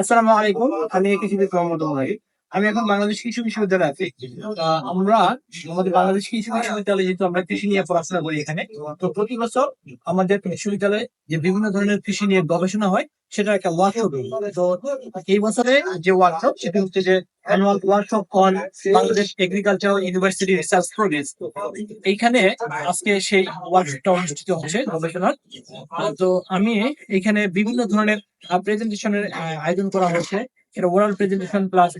আসসালামু আলাইকুম। আমি কৃষিবিদ মোহাম্মদ ভাই আমি এখন বাংলাদেশ কৃষি বিশ্ববিদ্যালয়ে আছি। আমরা আমাদের বাংলাদেশ কৃষি বিশ্ববিদ্যালয়ে যেহেতু আমরা কৃষি নিয়ে পড়াশোনা করি এখানে, তো প্রতি বছর আমাদের বিশ্ববিদ্যালয়ে যে বিভিন্ন ধরনের কৃষি নিয়ে গবেষণা হয়, সেটা একটা ওয়ার্কশপ তো এই বছরে যে ওয়ার্কশপ সেটা হচ্ছে যে annual workshop on Bangladesh agriculture university research progress এইখানে আজকে সেই ওয়ার্কশপটা অনুষ্ঠিত হচ্ছে গবেষণার। তো আমি এখানে বিভিন্ন ধরনের প্রেজেন্টেশনের আয়োজন করা হয়েছে এটা oral presentation plus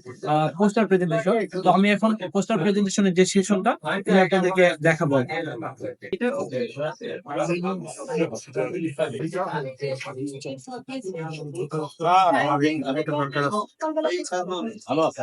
poster presentation তো আমি এখন পোস্টার প্রেজেন্টেশনের যে সেশনটা এটা আপনাদেরকে দেখাবো। ভালো আছে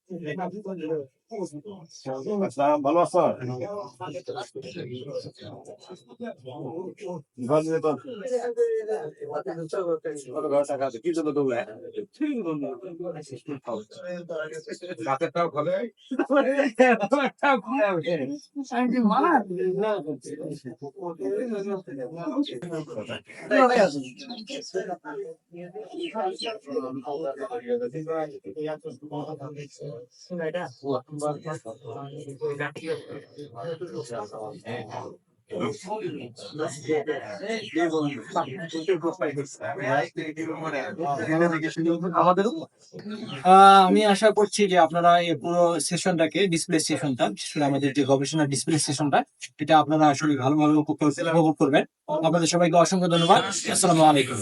ভালো আছো ভালো নেই তো ভালো ঘর টাকা আছে কি জন্য তোমরা রাতেরটাও ভালো আমাদের আহ, আমি আশা করছি যে আপনারা এই পুরো সেশনটাকে ডিসপ্লে সেশনটা আমাদের যে গবেষণা ডিসপ্লে সেশনটা এটা আপনারা আসলে ভালোভাবে উপভোগ করবেন। আপনাদের সবাইকে অসংখ্য ধন্যবাদ। আসসালামু আলাইকুম।